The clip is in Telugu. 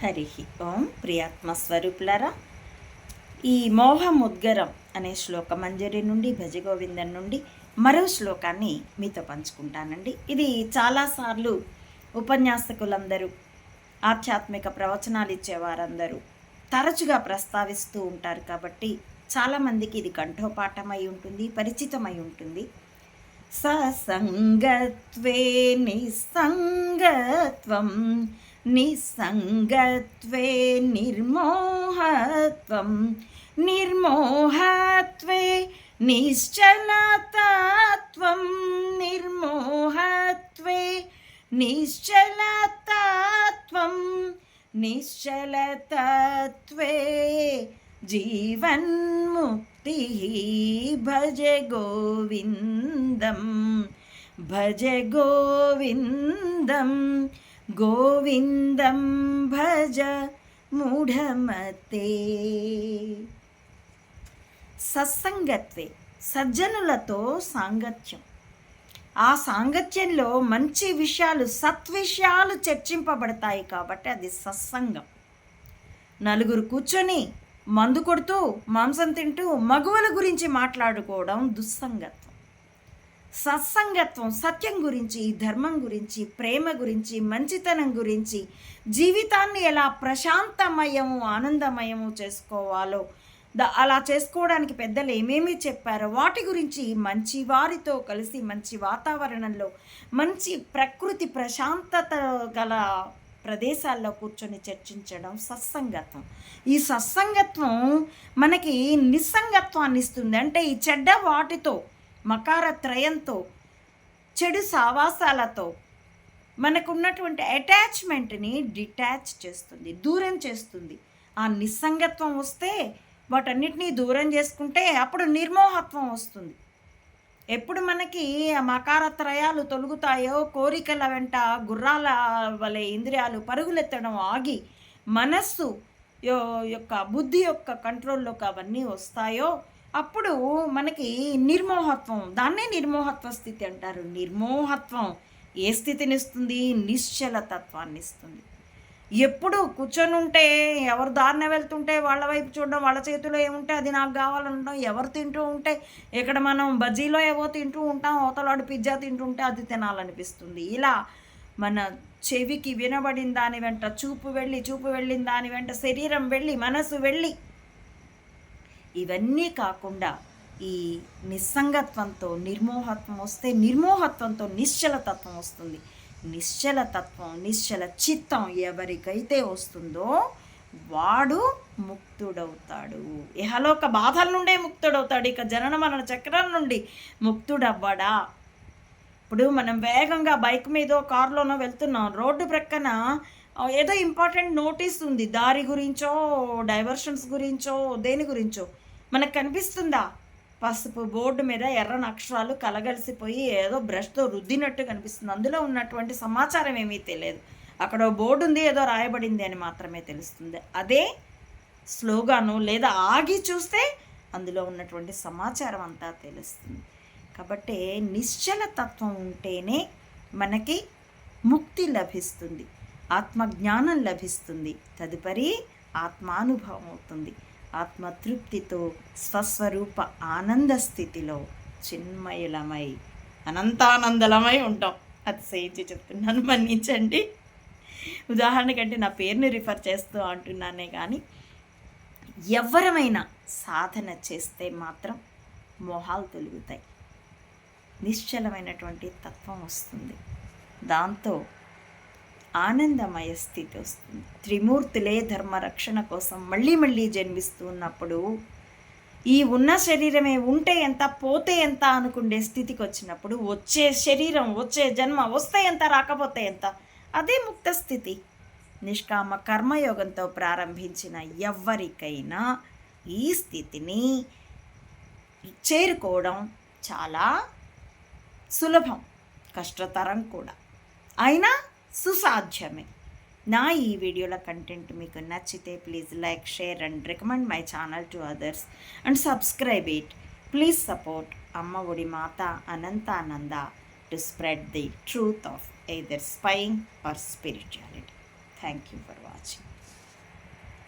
హరి ఓం ప్రియాత్మ స్వరూపులరా ఈ మోహముద్గరం అనే శ్లోకమంజరి నుండి భజగోవిందం నుండి మరో శ్లోకాన్ని మీతో పంచుకుంటానండి. ఇది చాలాసార్లు ఉపన్యాసకులందరూ ఆధ్యాత్మిక ప్రవచనాలు ఇచ్చేవారందరూ తరచుగా ప్రస్తావిస్తూ ఉంటారు కాబట్టి చాలామందికి ఇది కంఠోపాఠమై ఉంటుంది పరిచితమై ఉంటుంది. ససంగత్వే నిస్సంగత్వం निस्सङ्गत्वे निर्मोहत्वं निर्मोहत्वे निश्चलतात्वं निर्मोहत्वे निश्चलतात्वं निश्चलतत्वे जीवन्मुक्तिः भजगोविन्दं भजगोविन्दम् గోవిందం భజ మూఢమతే. సత్సంగత్వే సజ్జనులతో సాంగత్యం. ఆ సాంగత్యంలో మంచి విషయాలు సత్విషయాలు చర్చింపబడతాయి కాబట్టి అది సత్సంగం. నలుగురు కూర్చొని మందు కొడుతూ మాంసం తింటూ మగువల గురించి మాట్లాడుకోవడం దుస్సంగత్వం. సత్సంగత్వం సత్యం గురించి ధర్మం గురించి ప్రేమ గురించి మంచితనం గురించి జీవితాన్ని ఎలా ప్రశాంతమయము ఆనందమయము చేసుకోవాలో. ద అలా చేసుకోవడానికి పెద్దలు ఏమేమి చెప్పారో వాటి గురించి మంచి వారితో కలిసి మంచి వాతావరణంలో మంచి ప్రకృతి ప్రశాంతత గల ప్రదేశాల్లో కూర్చొని చర్చించడం సత్సంగత్వం. ఈ సత్సంగత్వం మనకి నిస్సంగత్వాన్ని ఇస్తుంది అంటే ఈ చెడ్డ వాటితో మకార త్రయంతో చెడు సావాసాలతో మనకున్నటువంటి అటాచ్మెంట్ని డిటాచ్ చేస్తుంది దూరం చేస్తుంది. ఆ నిస్సంగత్వం వస్తే వాటన్నిటినీ దూరం చేసుకుంటే అప్పుడు నిర్మోహత్వం వస్తుంది. ఎప్పుడు మనకి ఆ మకారత్రయాలు తొలుగుతాయో కోరికల వెంట గుర్రాల వలె ఇంద్రియాలు పరుగులెత్తడం ఆగి మనస్సు యొక్క బుద్ధి యొక్క కంట్రోల్లోకి అవన్నీ వస్తాయో అప్పుడు మనకి నిర్మోహత్వం దాన్నే నిర్మోహత్వ స్థితి అంటారు. నిర్మోహత్వం ఏ స్థితిని ఇస్తుంది నిశ్చలతత్వాన్ని ఇస్తుంది. ఎప్పుడు కూర్చొని ఉంటే ఎవరు దారిన వెళ్తుంటే వాళ్ళ వైపు చూడడం వాళ్ళ చేతిలో ఏముంటే అది నాకు కావాలనడం ఎవరు తింటూ ఉంటే ఇక్కడ మనం బజ్జీలో ఏవో తింటూ ఉంటాం అవతలాడు పిజ్జా తింటుంటే అది తినాలనిపిస్తుంది. ఇలా మన చెవికి వినబడిన దాని వెంట చూపు వెళ్ళి చూపు వెళ్ళిన దాని వెంట శరీరం వెళ్ళి మనసు వెళ్ళి ఇవన్నీ కాకుండా ఈ నిస్సంగత్వంతో నిర్మోహత్వం వస్తే నిర్మోహత్వంతో నిశ్చలతత్వం వస్తుంది. నిశ్చలతత్వం నిశ్చల చిత్తం ఎవరికైతే వస్తుందో వాడు ముక్తుడవుతాడు. ఇహలోక బాధల నుండే ముక్తుడవుతాడు. ఇక జనన మరణ చక్రం నుండి ముక్తుడవ్వడా? ఇప్పుడు మనం వేగంగా బైక్ మీదో కారులోనో వెళ్తున్నాం. రోడ్డు ప్రక్కన ఏదో ఇంపార్టెంట్ నోటీస్ ఉంది. దారి గురించో డైవర్షన్స్ గురించో దేని గురించో. మనకు కనిపిస్తుందా? పసుపు బోర్డు మీద ఎర్రని అక్షరాలు కలగలిసిపోయి ఏదో బ్రష్తో రుద్దినట్టు కనిపిస్తుంది. అందులో ఉన్నటువంటి సమాచారం ఏమీ తెలియదు. అక్కడ బోర్డు ఉంది ఏదో రాయబడింది అని మాత్రమే తెలుస్తుంది. అదే స్లోగాను లేదా ఆగి చూస్తే అందులో ఉన్నటువంటి సమాచారం అంతా తెలుస్తుంది. కాబట్టి నిశ్చల తత్వం ఉంటేనే మనకి ముక్తి లభిస్తుంది. ఆత్మజ్ఞానం లభిస్తుంది. తదుపరి ఆత్మానుభవం అవుతుంది. ఆత్మతృప్తితో స్వస్వరూప ఆనంద స్థితిలో చిన్మయులమై అనంతానందలమై ఉంటాం. అది సేయించి చెప్తున్నాను మన్నించండి. ఉదాహరణకంటే నా పేరుని రిఫర్ చేస్తూ అంటున్నానే కానీ ఎవరమైనా సాధన చేస్తే మాత్రం మొహాలు తొలుగుతాయి. నిశ్చలమైనటువంటి తత్వం వస్తుంది. దాంతో ఆనందమయ స్థితి వస్తుంది. త్రిమూర్తులే ధర్మ రక్షణ కోసం మళ్ళీ మళ్ళీ జన్మిస్తున్నప్పుడు ఈ ఉన్న శరీరమే ఉంటే ఎంత పోతే ఎంత అనుకునే స్థితికి వచ్చినప్పుడు వచ్చే శరీరం వచ్చే జన్మ వస్తే ఎంత రాకపోతే ఎంత అదే ముక్త స్థితి. నిష్కామ కర్మయోగంతో ప్రారంభించిన ఎవరికైనా ఈ స్థితిని చేరుకోవడం చాలా సులభం కష్టతరం కూడా. అయినా సుసాధ్యమే. నా ఈ వీడియోల కంటెంట్ మీకు నచ్చితే please like share and recommend my channel to others and subscribe it. Please support Amma Odi Matha Anantananda to spread the truth of either spying or spirituality. Thank you for watching.